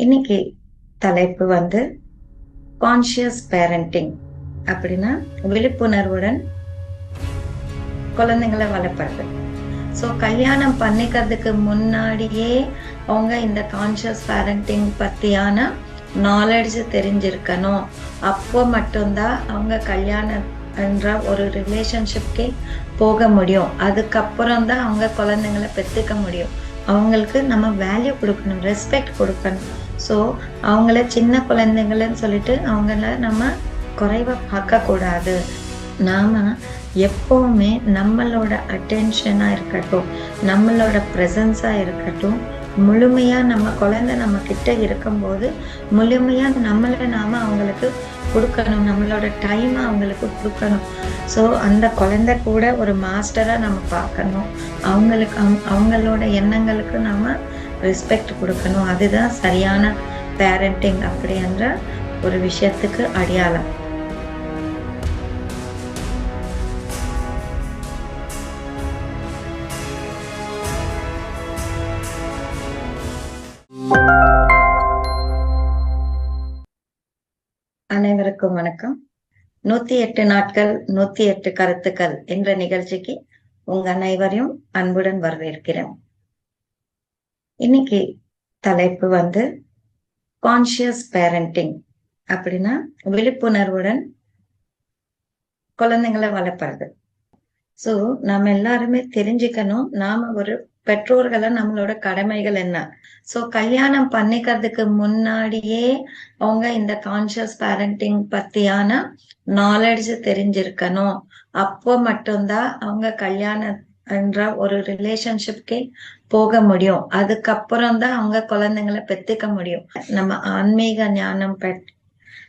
இன்னைக்கு தலைப்பு வந்து கான்ஷியஸ் பேரண்டிங் அப்படின்னா விழிப்புணர்வுடன் குழந்தைங்களை வளர்ப்பது. ஸோ கல்யாணம் பண்ணிக்கிறதுக்கு முன்னாடியே அவங்க இந்த கான்ஷியஸ் பேரண்டிங் பற்றியான நாலெட்ஜ் தெரிஞ்சிருக்கணும். அப்போ மட்டும்தான் அவங்க கல்யாணம் என்ற ஒரு ரிலேஷன்ஷிப்கே போக முடியும். அதுக்கப்புறம் தான் அவங்க குழந்தைங்களை பெற்றுக்க முடியும். அவங்களுக்கு நம்ம வேல்யூ கொடுக்கணும் ரெஸ்பெக்ட் கொடுக்கணும். ஸோ அவங்கள சின்ன குழந்தைங்கள்னு சொல்லிட்டு அவங்கள நம்ம குறைவாக பார்க்கக்கூடாது. நாம எப்போவுமே நம்மளோட அட்டென்ஷனாக இருக்கட்டும் நம்மளோட ப்ரெசன்ஸாக இருக்கட்டும் முழுமையாக நம்ம குழந்தை நம்ம கிட்ட இருக்கும்போது முழுமையாக நம்மளை நாம் அவங்களுக்கு கொடுக்கணும். நம்மளோட டைம் அவங்களுக்கு கொடுக்கணும். ஸோ அந்த குழந்தை கூட ஒரு மாஸ்டராக நம்ம பார்க்கணும். அவங்களுக்கு அவங்க- அவங்களோட எண்ணங்களுக்கு நம்ம ரெஸ்பெக்ட் கொடுக்கணும். அதுதான் சரியான பேரண்டிங் அப்படின்ற ஒரு விஷயத்துக்கு அடையாளம். அனைவருக்கும் வணக்கம். நூத்தி எட்டு நாட்கள் நூத்தி எட்டு கருத்துக்கள் என்ற நிகழ்ச்சிக்கு உங்க அனைவரையும் அன்புடன் வரவேற்கிறேன். இன்னைக்கு தலைப்பு வந்து கான்ஷியஸ் பேரண்டிங் அப்படின்னா விழிப்புணர்வுடன் குழந்தைங்களை வளர்ப்பறது சோ நாம எல்லாருமே தெரிஞ்சுக்கணும். நாம ஒரு பெற்றோர்களா நம்மளோட கடமைகள் என்ன? சோ கல்யாணம் பண்ணிக்கிறதுக்கு முன்னாடியே அவங்க இந்த கான்ஷியஸ் பேரண்டிங் பத்தியான நாலேஜ் தெரிஞ்சிருக்கணும். அப்போ மட்டும்தான் அவங்க கல்யாணம் என்ற ஒரு ரிலேஷன்ஷிப்கே போக முடியும். அதுக்கப்புறம் தான் அவங்க குழந்தைங்களை பெத்துக்க முடியும். நம்ம ஆன்மீக ஞானம் பெற்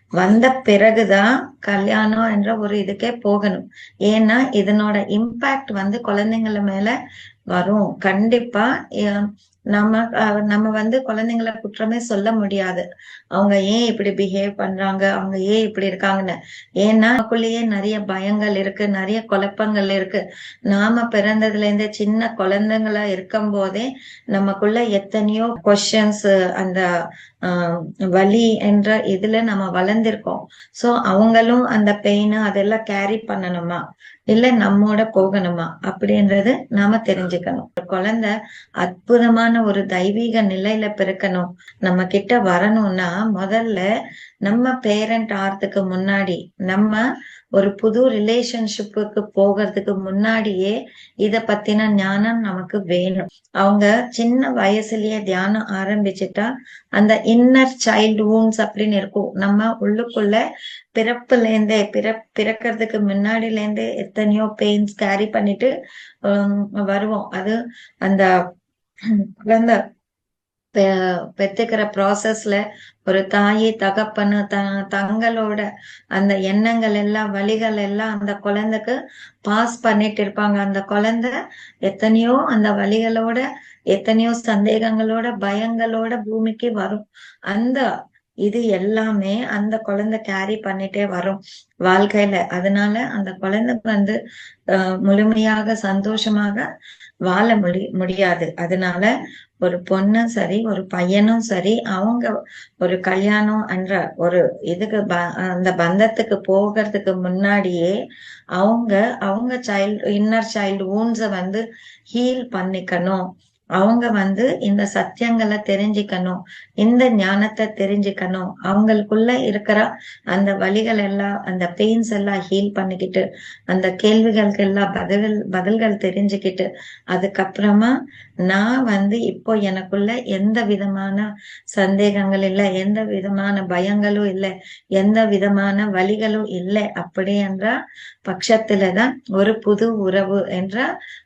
வந்த பிறகுதான் கல்யாணம் என்ற ஒரு இதுக்கே போகணும். ஏன்னா இதனோட இம்பாக்ட் வந்து குழந்தைங்கள மேல வரும். கண்டிப்பா நம்ம நம்ம வந்து குழந்தைங்கள குற்றமே சொல்ல முடியாது. அவங்க ஏன் இப்படி பிஹேவ் பண்றாங்க? அவங்க ஏன் இப்படி இருக்காங்கன்னு. ஏன்னா நமக்குள்ளேயே நிறைய பயங்கள் இருக்கு நிறைய குழப்பங்கள் இருக்கு. நாம பிறந்ததுல இருந்தே சின்ன குழந்தைங்களா இருக்கும் போதே நமக்குள்ள எத்தனையோ கொஸ்டின்ஸ் அந்த வலி என்ற இதுல நம்ம வளர்ந்திருக்கோம். சோ அவங்களும் அந்த பெயின் அதெல்லாம் கேரி பண்ணணுமா? இல்ல நம்மோட போகணுமா? அப்படின்றது நாம தெரிஞ்சுக்கணும். ஒரு குழந்தை அற்புதமான ஒரு தெய்வீக நிலையில பிறக்கணும். நம்ம கிட்ட வரணும்னா முதல்ல நம்ம பேரண்ட் ஆறதுக்கு முன்னாடி நம்ம ஒரு புது ரிலேஷன்ஷிப்புக்கு போகிறதுக்கு முன்னாடியே இத பத்தின ஞானம் நமக்கு வேணும். அவங்க சின்ன வயசுலயே தியானம் ஆரம்பிச்சுட்டா அந்த இன்னர் சைல்டு வூன்ஸ் அப்படின்னு இருக்கும். நம்ம உள்ளுக்குள்ள பிறப்புல இருந்தே பிற பிறக்கிறதுக்கு முன்னாடில இருந்தே எத்தனையோ பெயின்ஸ் கேரி பண்ணிட்டு வருவோம். அது அந்த குழந்தை பெத்துக்கிற ப்ராசஸ்ல ஒரு தாயி தகப்பனு த தங்களோட அந்த எண்ணங்கள் எல்லாம் வழிகள் எல்லாம் அந்த குழந்தைக்கு பாஸ் பண்ணிட்டு இருப்பாங்க. அந்த குழந்தை எத்தனையோ அந்த வழிகளோட எத்தனையோ சந்தேகங்களோட பயங்களோட பூமிக்கு வரும். அந்த இது எல்லாமே அந்த குழந்தை கேரி பண்ணிட்டே வரும் வாழ்க்கையில. அதனால அந்த குழந்தை வந்து முழுமையாக சந்தோஷமாக வாழ முடி முடியாது. அதனால ஒரு பொண்ணும் சரி ஒரு பையனும் சரி அவங்க ஒரு கல்யாணம் என்ற ஒரு இதுக்கு ப- அந்த பந்தத்துக்கு போகிறதுக்கு முன்னாடியே அவங்க அவங்க சைல்டு இன்னர் சைல்டு ஊன்ஸை வந்து ஹீல் பண்ணிக்கணும். அவங்க வந்து இந்த சத்தியங்களை தெரிஞ்சுக்கணும் இந்த ஞானத்தை தெரிஞ்சுக்கணும். அவங்களுக்குள்ள இருக்கிற அந்த வழிகள் எல்லாம் அந்த பெயின்ஸ் எல்லாம் ஹீல் பண்ணிக்கிட்டு அந்த கேள்விகளுக்கு எல்லாம் பதில் பதில்கள் தெரிஞ்சுக்கிட்டு அதுக்கப்புறமா நான் வந்து இப்போ எனக்குள்ள எந்த விதமான சந்தேகங்கள் இல்லை எந்த விதமான பயங்களும் இல்லை எந்த விதமான வழிகளும் இல்லை அப்படி என்ற பட்சத்துலதான் ஒரு புது உறவு என்ற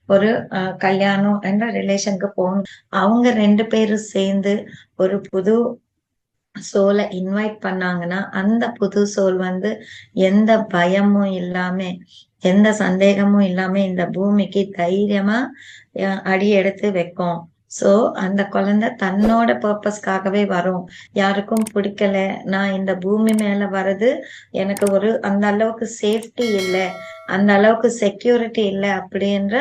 ஒரு அஹ், கல்யாணம் என்ற ரிலேஷனுக்கு போகணும். அவங்க ரெண்டு பேரும் சேர்ந்து ஒரு புது சோலை இன்வைட் பண்ணாங்கன்னா அந்த புது சோல் வந்து எந்த பயமும் இல்லாம எந்த சந்தேகமும் இல்லாம இந்த பூமிக்கு தைரியமா அஹ், அடி எடுத்து வைக்கும். சோ அந்த குழந்தை தன்னோட பர்பஸ்க்காகவே வரும். யாருக்கும் பிடிக்கல. நான் இந்த பூமி மேல வர்றது எனக்கு ஒரு அந்த அளவுக்கு சேஃப்டி இல்லை. அந்த அளவுக்கு செக்யூரிட்டி இல்லை அப்படின்ற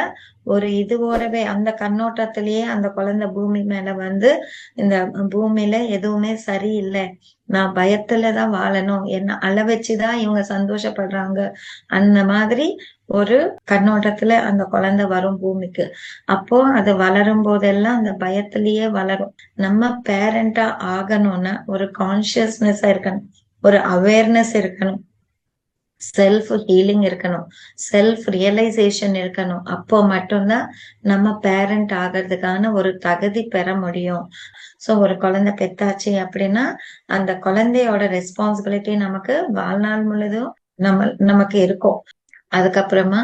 ஒரு இதுவோடவே அந்த கண்ணோட்டத்திலேயே அந்த குழந்தை பூமி மேல வந்து இந்த பூமியில எதுவுமே சரியில்லை. நான் பயத்துலதான் வாழணும். என்ன அளவச்சுதான் இவங்க சந்தோஷப்படுறாங்க. அந்த மாதிரி ஒரு கண்ணோட்டத்துல அந்த குழந்தை வரும் பூமிக்கு. அப்போ அது வளரும் போதெல்லாம் அந்த பயத்திலேயே வளரும். நம்ம பேரண்டா ஆகணும்னா ஒரு கான்சியஸ்னஸ் இருக்கணும். ஒரு அவேர்னஸ் இருக்கணும். செல்ஃப் ஹீலிங் இருக்கணும். செல்ஃப் ரியலைசேஷன் இருக்கணும். அப்போ மட்டும்தான் நம்ம பேரண்ட் ஆகிறதுக்கான ஒரு தகுதி பெற முடியும். சோ ஒரு குழந்தை பெத்தாச்சு அப்படின்னா அந்த குழந்தையோட ரெஸ்பான்சிபிலிட்டி நமக்கு வாழ்நாள் முழுதும் நம்ம நமக்கு இருக்கும். அதுக்கப்புறமா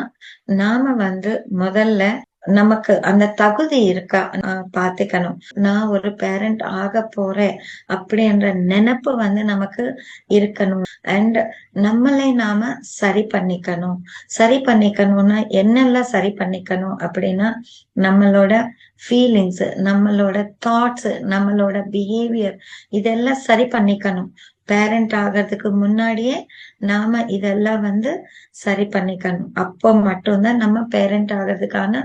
நாம வந்து முதல்ல நமக்கு அந்த தகுதி இருக்கா? பாத்துக்கணும். நான் ஒரு பேரண்ட் ஆக போறேன் அப்படின்ற நினைப்பு வந்து நமக்கு இருக்கணும். அண்ட் நம்மளை நாம சரி பண்ணிக்கணும். சரி பண்ணிக்கணும்னா என்னெல்லாம் சரி பண்ணிக்கணும் அப்படின்னா நம்மளோட ஃபீலிங்ஸ் நம்மளோட தாட்ஸ் நம்மளோட பிஹேவியர் இதெல்லாம் சரி பண்ணிக்கணும். பேரண்ட் ஆகிறதுக்கு முன்னாடியே நாம இதெல்லாம் வந்து சரி பண்ணிக்கணும். அப்போ மட்டும்தான் நம்ம பேரண்ட் ஆகிறதுக்கான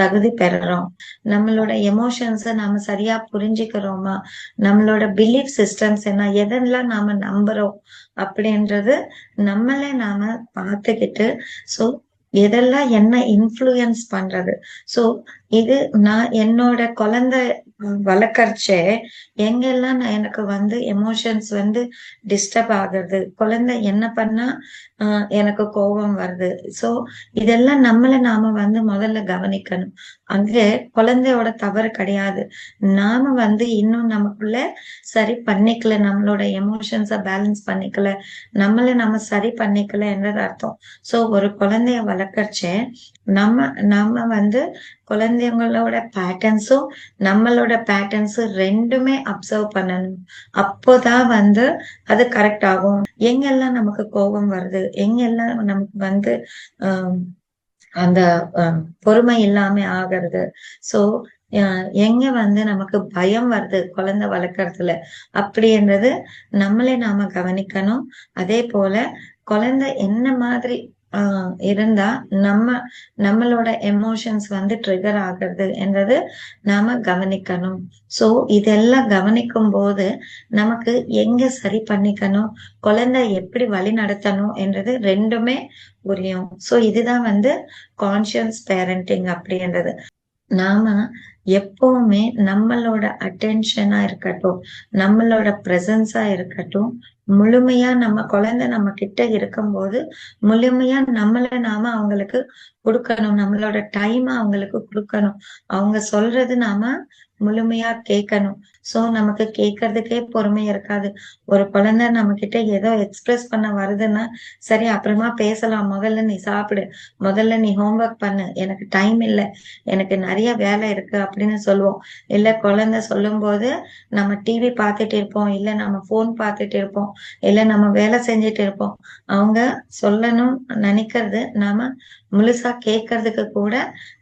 தகுதி பெறுறோம். நம்மளோட எமோஷன்ஸ நாம சரியா புரிஞ்சுக்கிறோமா? நம்மளோட பிலீஃப் சிஸ்டம்ஸ் என்ன? எதெல்லாம் நாம நம்புறோம்? அப்படின்றது நம்மளே நாம பார்த்துக்கிட்டு சோ எதெல்லாம் என்ன இன்ஃப்ளூயன்ஸ் பண்றது? சோ இது நான் என்னோட குழந்தை வளர்க்கறச்சே எங்கெல்லாம் நான் எனக்கு வந்து எமோஷன்ஸ் வந்து டிஸ்டர்ப் ஆகுறது குழந்தை என்ன பண்ணா எனக்கு கோபம் வருது. சோ இதெல்லாம் நம்மள நாம வந்து முதல்ல கவனிக்கணும். அங்கே குழந்தையோட தவறு கிடையாது. நாம வந்து இன்னும் நமக்குள்ள சரி பண்ணிக்கல நம்மளோட எமோஷன்ஸ பேலன்ஸ் பண்ணிக்கல நம்மள நம்ம சரி பண்ணிக்கல என்றது அர்த்தம். சோ ஒரு குழந்தைய வளர்க்கறச்சே நம்ம நம்ம வந்து குழந்தைங்களோட பேட்டர்ன்ஸும் நம்மளோட பேட்டர்ன்ஸும் ரெண்டுமே அப்சர்வ் பண்ணணும். அப்போதான் வந்து அது கரெக்ட் ஆகும். எங்கெல்லாம் நமக்கு கோபம் வருது? எங்கெல்லாம் நமக்கு வந்து ஆஹ் அந்த பொறுமை இல்லாம ஆகிறது? சோ எங்க வந்து நமக்கு பயம் வருது குழந்தை வளர்க்கறதுல? அப்படின்றது நம்மளே நாம கவனிக்கணும். அதே போல குழந்தை என்ன மாதிரி இருந்தா நம்ம நம்மளோட எமோஷன்ஸ் வந்து ட்ரிகர் ஆகுறது என்றது நாம கவனிக்கணும். சோ இதெல்லாம் கவனிக்கும் போது நமக்கு எங்க சரி பண்ணிக்கணும் குழந்தை எப்படி வழி நடத்தணும் என்றது ரெண்டுமே புரியும். சோ இதுதான் வந்து கான்சியஸ் பேரண்டிங் அப்படின்றது. நாம எப்பவுமே நம்மளோட அட்டென்ஷனா இருக்கட்டும் நம்மளோட பிரசன்ஸா இருக்கட்டும் முழுமையா நம்ம குழந்தை நம்ம கிட்ட இருக்கும்போது முழுமையா நம்மள நாம அவங்களுக்கு கொடுக்கணும். நம்மளோட டைம் அவங்களுக்கு கொடுக்கணும். அவங்க சொல்றது நாம முழுமையா கேட்கணும். சோ நமக்கு கேட்கறதுக்கே பொறுமை இருக்காது. ஒரு குழந்தை நம்ம கிட்ட ஏதோ எக்ஸ்பிரஸ் பண்ண வருதுன்னா சரி அப்புறமா பேசலாம். முதல்ல நீ சாப்பிடு. முதல்ல நீ ஹோம்ஒர்க் பண்ணு. எனக்கு டைம் இல்லை. எனக்கு நிறைய வேலை இருக்கு அப்படின்னு சொல்லுவோம். இல்ல குழந்தை சொல்லும் போது நம்ம டிவி பார்த்துட்டு இருப்போம். இல்ல நம்ம போன் பார்த்துட்டு இருப்போம். இல்ல நம்ம வேலை செஞ்சுட்டு இருப்போம். அவங்க சொல்லணும் நினைக்கிறது நாம முழுசா கேட்கறதுக்கு கூட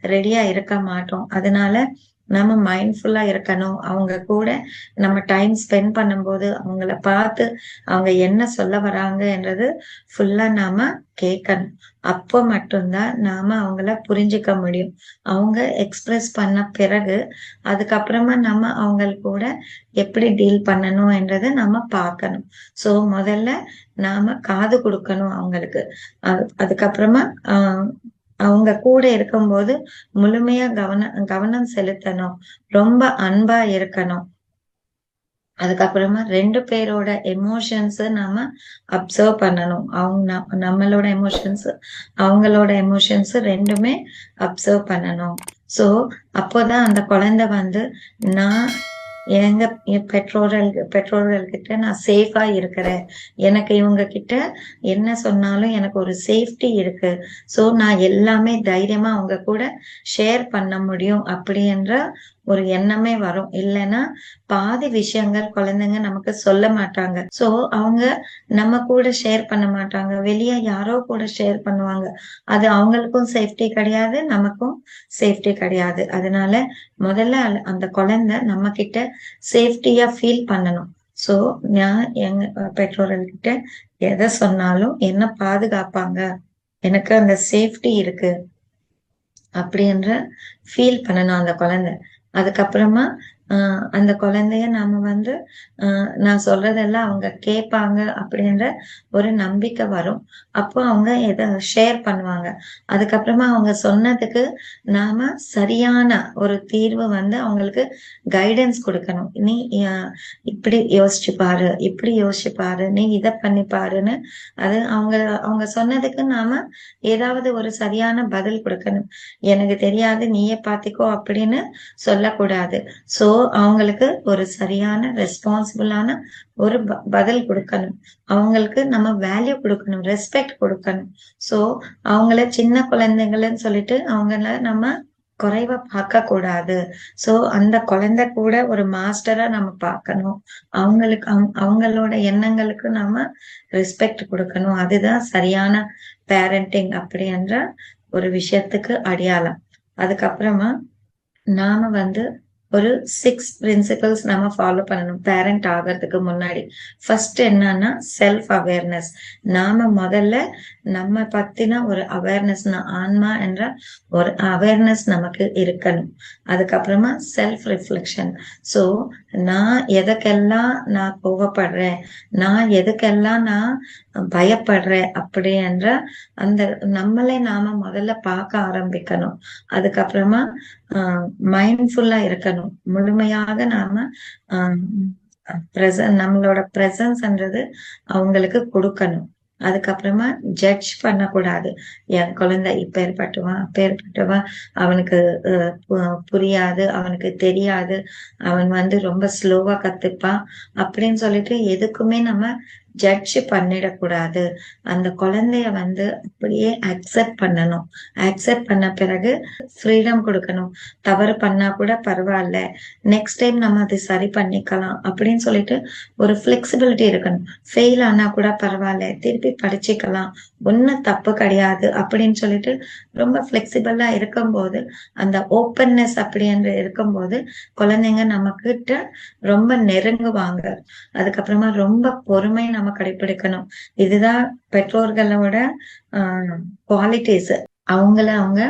ரெடியா இருக்க மாட்டோம். அதனால நம்ம மைண்ட்ஃபுல்லா இருக்கணும். அவங்க கூட நம்ம டைம் ஸ்பெண்ட் பண்ணும்போது அவங்கள பார்த்து அவங்க என்ன சொல்ல வராங்கன்றது ஃபுல்லா நாம கேட்கணும். அப்போ மட்டும்தான் நாம அவங்கள புரிஞ்சுக்க முடியும். அவங்க எக்ஸ்பிரஸ் பண்ண பிறகு அதுக்கப்புறமா நம்ம அவங்க கூட எப்படி டீல் பண்ணணும்ன்றதை நம்ம பார்க்கணும். சோ முதல்ல நாம காது கொடுக்கணும் அவங்களுக்கு. அதுக்கப்புறமா ஆஹ் அவங்க கூட இருக்கும்போது முழுமையா கவனம் கவனம் செலுத்தணும். ரொம்ப அன்பா இருக்கணும். அதுக்கப்புறமா ரெண்டு பேரோட எமோஷன்ஸ் நாம அப்சர்வ் பண்ணணும். அவங்க நம்மளோட எமோஷன்ஸ் அவங்களோட எமோஷன்ஸ் ரெண்டுமே அப்சர்வ் பண்ணணும். சோ அப்போதான் அந்த குழந்தை வந்து நான் எங்க பெற்றோர்கள் பெற்றோர்கள் கிட்ட நான் சேஃபா இருக்கிறேன். எனக்கு இவங்க கிட்ட என்ன சொன்னாலும் எனக்கு ஒரு சேஃப்டி இருக்கு. சோ நான் எல்லாமே தைரியமா அவங்க கூட ஷேர் பண்ண முடியும் அப்படின்ற ஒரு எண்ணமே வரும். இல்லைன்னா பாதி விஷயங்கள் குழந்தைங்க நமக்கு சொல்ல மாட்டாங்க. சோ அவங்க நம்ம கூட ஷேர் பண்ண மாட்டாங்க. வெளியே யாரோ கூட ஷேர் பண்ணுவாங்க. அது அவங்களுக்கும் சேஃப்டி கிடையாது நமக்கும் சேஃப்டி கிடையாது. அதனால முதல்ல அந்த குழந்தை நம்ம கிட்ட சேஃப்டியா ஃபீல் பண்ணணும். சோ நான் எங்க பெற்றோர்கள்கிட்ட எதை சொன்னாலும் என்ன பாதுகாப்பாங்க? எனக்கு அந்த சேஃப்டி இருக்கு. அப்படின்ற ஃபீல் பண்ணணும் அந்த குழந்தை. அதுக்கப்புறமா ஆஹ் அந்த குழந்தைய நாம வந்து ஆஹ் நான் சொல்றதெல்லாம் அவங்க கேட்பாங்க அப்படின்ற ஒரு நம்பிக்கை வரும். அப்போ அவங்க எதை ஷேர் பண்ணுவாங்க. அதுக்கப்புறமா அவங்க சொன்னதுக்கு நாம சரியான ஒரு தீர்வு வந்து அவங்களுக்கு கைடன்ஸ் கொடுக்கணும். நீ இப்படி யோசிச்சு பாரு இப்படி யோசிச்சு பாரு நீ இதை பண்ணி பாருன்னு அது அவங்க அவங்க சொன்னதுக்கு நாம ஏதாவது ஒரு சரியான பதில் கொடுக்கணும். எனக்கு தெரியாது நீயே பாத்திக்கோ அப்படின்னு சொல்லக்கூடாது. சோ அவங்களுக்கு ஒரு சரியான ரெஸ்பான்சிபிளான ஒரு பதில் கொடுக்கணும். அவங்களுக்கு நம்ம வேல்யூ கொடுக்கணும் ரெஸ்பெக்ட் கொடுக்கணும். சோ அவங்கள சின்ன குழந்தைங்கள்னு சொல்லிட்டு அவங்கள நம்ம குறைவா பார்க்க கூடாது சோ அந்த குழந்தை கூட ஒரு மாஸ்டரா நம்ம பார்க்கணும். அவங்களுக்கு அவங்களோட எண்ணங்களுக்கு நம்ம ரெஸ்பெக்ட் கொடுக்கணும். அதுதான் சரியான பேரண்டிங் அப்படின்ற ஒரு விஷயத்துக்கு அடையாளம். அதுக்கப்புறமா நாம வந்து ஒரு சிக்ஸ் பிரின்சிபல்ஸ் நம்ம ஃபாலோ பண்ணணும். பேரண்ட் ஆகிறதுக்கு முன்னாடி. ஃபர்ஸ்ட் என்னன்னா செல்ஃப் அவேர்னஸ் நாம முதல்ல நம்ம பத்தின ஒரு அவேர்னஸ் ஆன்மா என்ற ஒரு அவேர்னஸ் நமக்கு இருக்கணும். அதுக்கப்புறமா செல்ஃப் ரிஃப்ளெக்ஷன் ஸோ நான் எதுக்கெல்லாம் நான் கோவப்படுறேன்? நான் எதுக்கெல்லாம் நான் பயப்படுறேன்? அப்படின்ற அந்த நம்மளை நாம முதல்ல பார்க்க ஆரம்பிக்கணும். அதுக்கப்புறமா மைண்ட்ஃபுல்லா இருக்கணும். முழுமையாக நாம ஆஹ் நம்மளோட பிரசன்ஸ்ன்றது அவங்களுக்கு கொடுக்கணும். அதுக்கப்புறமா ஜட்ஜ் பண்ணக்கூடாது. என் குழந்தை இப்ப ஏற்பட்டுவான் அப்ப ஏற்பட்டுவான் அவனுக்கு புரியாது அவனுக்கு தெரியாது அவன் வந்து ரொம்ப ஸ்லோவா கத்துப்பான் அப்படின்னு சொல்லிட்டு எதுக்குமே நம்ம ஜட்ஜ் பண்ணிடக்கூடாது. அந்த குழந்தைய வந்து அப்படியே அக்செப்ட் பண்ணணும். அக்செப்ட் பண்ண பிறகு ஃப்ரீடம் கொடுக்கணும். தவறு பண்ணா கூட பரவாயில்ல. நெக்ஸ்ட் டைம் நம்ம அதை சரி பண்ணிக்கலாம் அப்படின்னு சொல்லிட்டு ஒரு ஃபிளெக்சிபிலிட்டி இருக்கணும். ஃபெயில் ஆனா கூட பரவாயில்ல. திருப்பி படிச்சுக்கலாம். ஒன்னும் தப்பு கிடையாது அப்படின்னு சொல்லிட்டு ரொம்ப ஃபிளெக்சிபிளா இருக்கும்போது அந்த ஓப்பன்னஸ் அப்படின்ற இருக்கும்போது குழந்தைங்க நம்ம கிட்ட ரொம்ப நெருங்குவாங்க. அதுக்கப்புறமா ரொம்ப பொறுமை நம்ம கடைபிடிக்கணும் இதுதான் பெற்றோர்களோட ஆஹ் குவாலிட்டிஸ் அவங்கள அவங்க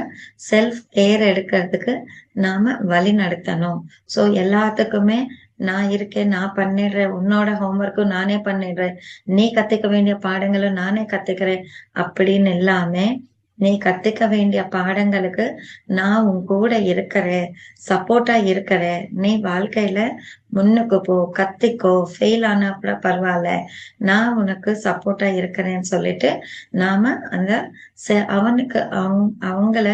செல்ஃப் கேர் எடுக்கிறதுக்கு நாம வழி நடத்தணும். சோ எல்லாத்துக்குமே நான் இருக்கேன் நான் பண்ணிடுறேன் உன்னோட ஹோம்ஒர்க்கும் நானே பண்ணிடுறேன். நீ கத்துக்க வேண்டிய பாடங்களும் நானே கத்துக்கிறேன். அப்படின்னு இல்லாம நீ கத்துக்க வேண்டிய பாடங்களுக்கு நான் உன் கூட இருக்கிறேன் சப்போர்ட்டா இருக்கிற நீ வாழ்க்கையில முன்னுக்கு போ கத்திக்கோ ஃபெயில் ஆனா கூட பரவாயில்ல. நான் உனக்கு சப்போர்ட்டா இருக்கிறேன்னு சொல்லிட்டு நாம அந்த அவனுக்கு அவங்கள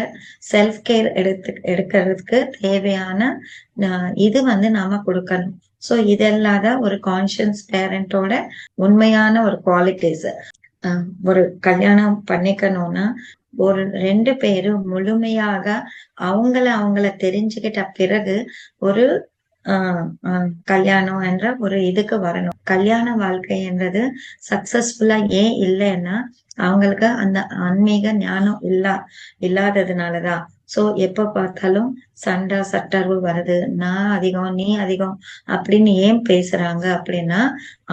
செல்ஃப் கேர் எடுத்து எடுக்கிறதுக்கு தேவையான இது வந்து நாம கொடுக்கணும். சோ தான் ஒரு கான்சியஸ் பேரண்டோட உண்மையான ஒரு குவாலிட்டிஸ் ஒரு கல்யாணம் பண்ணிக்கணும்னா ஒரு ரெண்டு பேரும் முழுமையாக அவங்கள அவங்கள தெரிஞ்சுக்கிட்ட பிறகு ஒரு ஆஹ் கல்யாணம் என்ற ஒரு இதுக்கு வரணும். கல்யாண வாழ்க்கை என்றது சக்சஸ்ஃபுல்லா ஏன் இல்லைன்னா அவங்களுக்கு அந்த ஆன்மீக ஞானம் இல்லா இல்லாததுனாலதான். சோ எப்ப பார்த்தாலும் சண்டை சட்டர்வு வருது. நான் அதிகம் நீ அதிகம் அப்படின்னு ஏன் பேசுறாங்க அப்படின்னா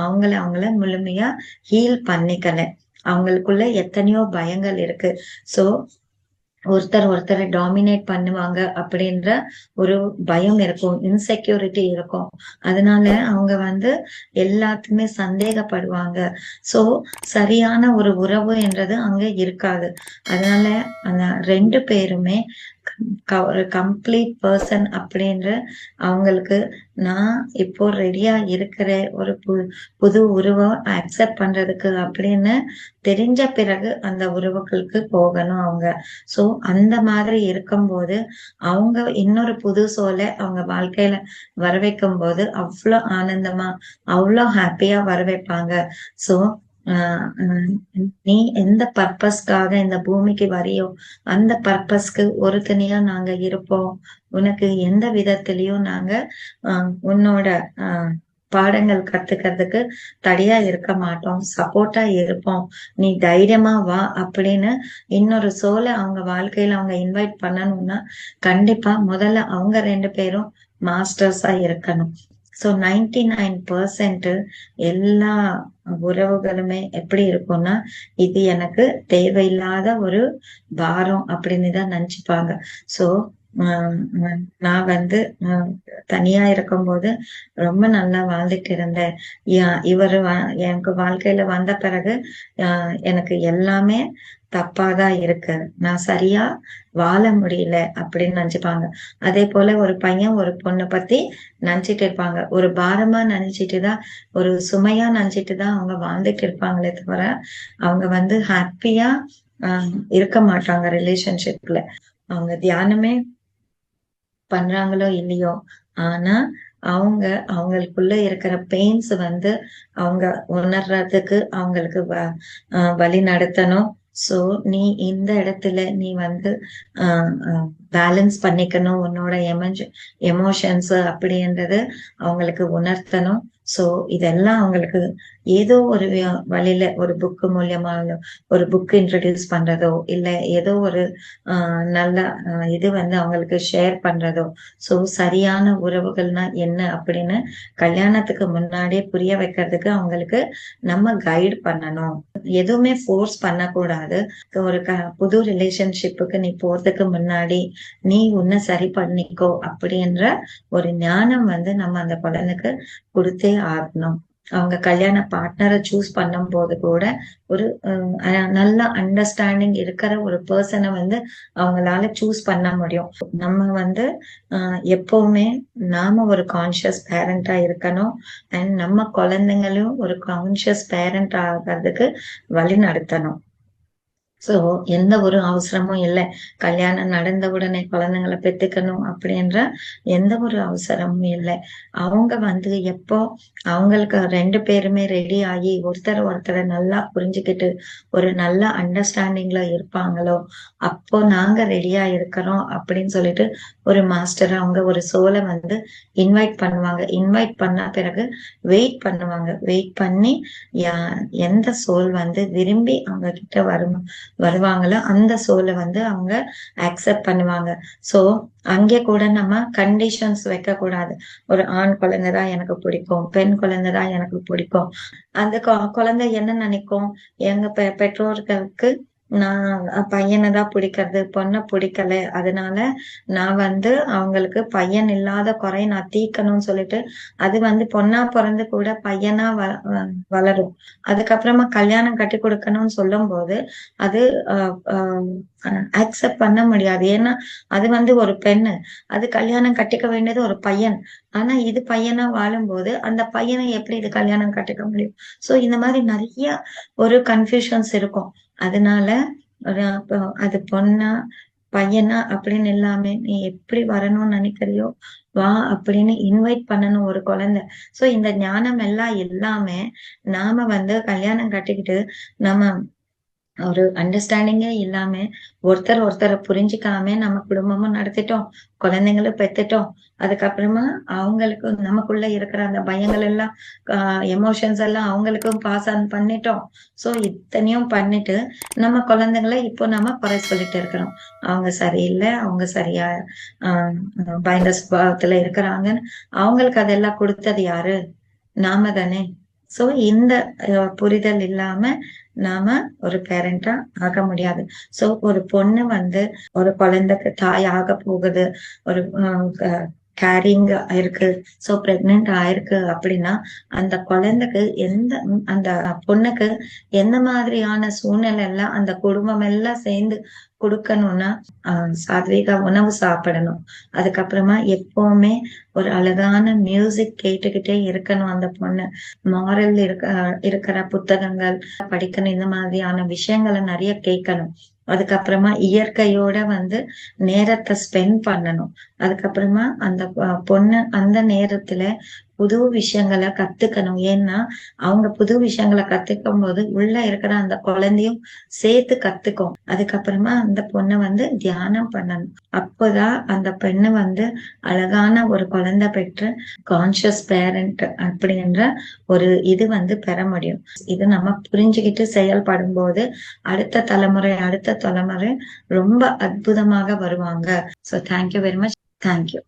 அவங்கள அவங்கள முழுமையா ஹீல் பண்ணிக்கல அவங்களுக்குள்ள எத்தனையோ பயங்கள் இருக்கு. சோ ஒருத்தர் ஒருத்தரை டாமினேட் பண்ணுவாங்க அப்படின்ற ஒரு பயம் இருக்கும் இன்செக்யூரிட்டி இருக்கும். அதனால அவங்க வந்து எல்லாத்துக்குமே சந்தேகப்படுவாங்க. சோ சரியான ஒரு உறவு என்றது அங்க இருக்காது. அதனால அந்த ரெண்டு பேருமே ஒரு கம்ப்ளீட் பர்சன் அப்படின்ற அவங்களுக்கு நான் இப்போ ரெடியா இருக்கிற ஒரு புது உருவம் அக்செப்ட் பண்றதுக்கு அப்படின்னு தெரிஞ்ச பிறகு அந்த உறவுகளுக்கு போகணும் அவங்க. சோ அந்த மாதிரி இருக்கும்போது அவங்க இன்னொரு புது சோலை அவங்க வாழ்க்கையில வர வைக்கும் போது அவ்வளோ ஆனந்தமா அவ்வளோ ஹாப்பியா வர வைப்பாங்க சோ நீ எந்த பர்பஸ்க்காக இந்த பூமிக்கு வரியோ அந்த பர்பஸ்க்கு ஒரு தனியா நாங்க இருப்போம். உனக்கு எந்த விதத்திலயும் நாங்க ஆஹ் உன்னோட ஆஹ் பாடங்கள் கத்துக்கிறதுக்கு தடையா இருக்க மாட்டோம். சப்போர்ட்டா இருப்போம். நீ தைரியமா வா அப்படின்னு இன்னொரு சோலை அவங்க வாழ்க்கையில அவங்க இன்வைட் பண்ணணும்னா கண்டிப்பா முதல்ல அவங்க ரெண்டு பேரும் மாஸ்டர்ஸா இருக்கணும். ஸோ நைன்டி நைன் பர்சன்ட் எல்லா உறவுகளுமே எப்படி இருக்கும்னா இது எனக்கு தேவையில்லாத ஒரு பாரம் அப்படின்னு தான் நினைச்சுப்பாங்க. சோ நான் வந்து தனியா இருக்கும்போது ரொம்ப நல்லா வாழ்ந்துட்டு இருந்தேன் இவர் எனக்கு வாழ்க்கையில வந்த பிறகு எனக்கு எல்லாமே தப்பாதான் இருக்கு. நான் சரியா வாழ முடியல அப்படின்னு நினைச்சுப்பாங்க. அதே போல ஒரு பையன் ஒரு பொண்ணை பத்தி நினைச்சிட்டு இருப்பாங்க. ஒரு பாரமா நினைச்சிட்டு தான் ஒரு சுமையா நினைச்சிட்டு தான் அவங்க வாழ்ந்துட்டு இருப்பாங்களே தவிர அவங்க வந்து ஹாப்பியா ஆஹ் இருக்க மாட்டாங்க ரிலேஷன்ஷிப்ல அவங்க தியானமே பண்றாங்களோ இல்லையோ. ஆனா அவங்க அவங்களுக்குள்ள இருக்கிற பெயின்ஸ் வந்து அவங்க உணர்றதுக்கு அவங்களுக்கு வழி நடத்தணும். சோ நீ இந்த இடத்துல நீ வந்து பேலன்ஸ் பண்ணிக்கணும். உன்னோட எமோஷ எமோஷன்ஸ் அப்படின்றது அவங்களுக்கு உணர்த்தணும். சோ இதெல்லாம் அவங்களுக்கு ஏதோ ஒரு வழியில ஒரு புக்கு மூலியமா ஒரு புக் இன்ட்ரடியூஸ் பண்றதோ இல்ல ஏதோ ஒரு ஆஹ் நல்ல இது வந்து அவங்களுக்கு ஷேர் பண்றதோ சோ சரியான உறவுகள்னா என்ன அப்படின்னு கல்யாணத்துக்கு முன்னாடியே புரிய வைக்கிறதுக்கு அவங்களுக்கு நம்ம கைடு பண்ணணும். எதுவுமே ஃபோர்ஸ் பண்ணக்கூடாது. ஒரு க புது ரிலேஷன்ஷிப்புக்கு நீ போறதுக்கு முன்னாடி நீ உன்னை சரி பண்ணிக்கோ அப்படின்ற ஒரு ஞானம் வந்து நம்ம அந்த குழந்தைக்கு கொடுத்தே ஆகணும். அவங்க கல்யாண பார்ட்னரை சூஸ் பண்ணும் போது கூட ஒரு நல்ல அண்டர்ஸ்டாண்டிங் இருக்கிற ஒரு பர்சனை வந்து அவங்களால சூஸ் பண்ண முடியும். நம்ம வந்து எப்பவுமே நாம ஒரு கான்சியஸ் பேரண்டா இருக்கணும். அண்ட் நம்ம குழந்தைங்களும் ஒரு கான்சியஸ் பேரண்ட் ஆகிறதுக்கு வழி நடத்தணும். சோ எந்த ஒரு அவசரமும் இல்லை. கல்யாணம் நடந்த உடனே குழந்தைங்களை பெத்துக்கணும் அப்படின்ற எந்த ஒரு அவசரமும் இல்லை. அவங்க வந்து எப்போ அவங்களுக்கு ரெண்டு பேருமே ரெடி ஆகி ஒருத்தர் ஒருத்தரை நல்லா புரிஞ்சுக்கிட்டு ஒரு நல்ல அண்டர்ஸ்டாண்டிங்ல இருப்பாங்களோ அப்போ நாங்க ரெடியா இருக்கிறோம் அப்படின்னு சொல்லிட்டு ஒரு மாஸ்டர் அவங்க ஒரு சோலை வந்து இன்வைட் பண்ணுவாங்க. இன்வைட் பண்ண பிறகு வெயிட் பண்ணுவாங்க. வெயிட் பண்ணி எந்த சோல் வந்து விரும்பி அவங்க கிட்ட வரும் வருவாங்களோ அந்த சோலை வந்து அவங்க அக்செப்ட் பண்ணுவாங்க. சோ அங்கே கூட நம்ம கண்டிஷன்ஸ் வைக்க கூடாது. ஒரு ஆண் குழந்தைதான் எனக்கு பிடிக்கும் பெண் குழந்தைதான் எனக்கு பிடிக்கும். அந்த குழந்தை என்ன நினைக்கும்? எங்க பெற்றோர்களுக்கு நான் பையனை தான் பிடிக்கிறது பொண்ணை பிடிக்கல. அதனால நான் வந்து அவங்களுக்கு பையன் இல்லாத குறை நான் தீக்கணும்னு சொல்லிட்டு அது வந்து பொண்ணா பிறந்து கூட பையனா வளரும். அதுக்கப்புறமா கல்யாணம் கட்டி கொடுக்கணும்னு சொல்லும் போது அது அக்செப்ட் பண்ண முடியாது. ஏன்னா அது வந்து ஒரு பெண்ணு. அது கல்யாணம் கட்டிக்க வேண்டியது ஒரு பையன். ஆனா இது பையனா வாழும்போது அந்த பையனை எப்படி இது கல்யாணம் கட்டிக்க முடியும்? சோ இந்த மாதிரி நிறைய ஒரு கன்ஃபியூஷன்ஸ் இருக்கும். அதனால அது பொண்ணா பையனா அப்படின்னு எல்லாமே நீ எப்படி வரணும்னு நினைக்கிறியோ வா அப்படின்னு இன்வைட் பண்ணணும் ஒரு குழந்தை. சோ இந்த ஞானம் எல்லாம் எல்லாமே நாம வந்து கல்யாணம் கட்டிக்கிட்டு நம்ம ஒரு அண்டர்ஸ்டாண்டிங்கே இல்லாம ஒருத்தர் ஒருத்தரை புரிஞ்சுக்காம நம்ம குடும்பமும் நடத்திட்டோம் குழந்தைங்களும் பெத்துட்டோம். அதுக்கப்புறமா அவங்களுக்கு நமக்குள்ள இருக்கிற அந்த பயங்கள் எல்லாம் எமோஷன்ஸ் எல்லாம் அவங்களுக்கும் பாஸ் ஆன் பண்ணிட்டோம். சோ இத்தனையும் பண்ணிட்டு நம்ம குழந்தைங்களை இப்போ நம்ம குறை சொல்லிட்டு இருக்கிறோம். அவங்க சரியில்லை அவங்க சரியா ஆஹ் பயந்த சுபாவத்துல இருக்கிறாங்கன்னு அவங்களுக்கு அதெல்லாம் கொடுத்தது யாரு? நாம தானே. சோ இந்த புரிதல் இல்லாம நாம ஒரு பேரண்டா ஆக முடியாது. சோ ஒரு பொண்ணு வந்து ஒரு குழந்தைக்கு தாய் ஆக போகுது. ஒரு கேரிங் ஆயிருக்கு சோ பிரெக்னென்ட் ஆயிருக்கு அப்படின்னா அந்த குழந்தைக்கு எந்த அந்த பொண்ணுக்கு எந்த மாதிரியான சூழ்நிலை எல்லாம் அந்த குடும்பம் எல்லாம் சேர்ந்து கொடுக்கணும்னா ஆஹ் உணவு சாப்பிடணும். அதுக்கப்புறமா எப்பவுமே ஒரு அழகான மியூசிக் கேட்டுக்கிட்டே இருக்கணும் அந்த பொண்ணு. மாரல் இருக்க இருக்கிற புத்தகங்கள் படிக்கணும் இந்த மாதிரியான விஷயங்களை நிறைய கேட்கணும். அதுக்கப்புறமா இயற்கையோட வந்து நேரத்தை ஸ்பெண்ட் பண்ணணும். அதுக்கப்புறமா அந்த பொண்ணு அந்த நேரத்துல புது விஷயங்களை கத்துக்கணும். ஏன்னா அவங்க புது விஷயங்களை கத்துக்கும் போது உள்ள இருக்கிற அந்த குழந்தையும் சேர்த்து கத்துக்கும். அதுக்கப்புறமா அந்த பொண்ணை வந்து தியானம் பண்ணணும். அப்போதான் அந்த பெண்ணு வந்து அழகான ஒரு குழந்தை பெற்று கான்சியஸ் பேரண்ட் அப்படின்ற ஒரு இது வந்து பெற முடியும். இது நம்ம புரிஞ்சுக்கிட்டு செயல்படும் போது அடுத்த தலைமுறை அடுத்த தலைமுறை ரொம்ப அற்புதமாக வருவாங்க. So thank you very much thank you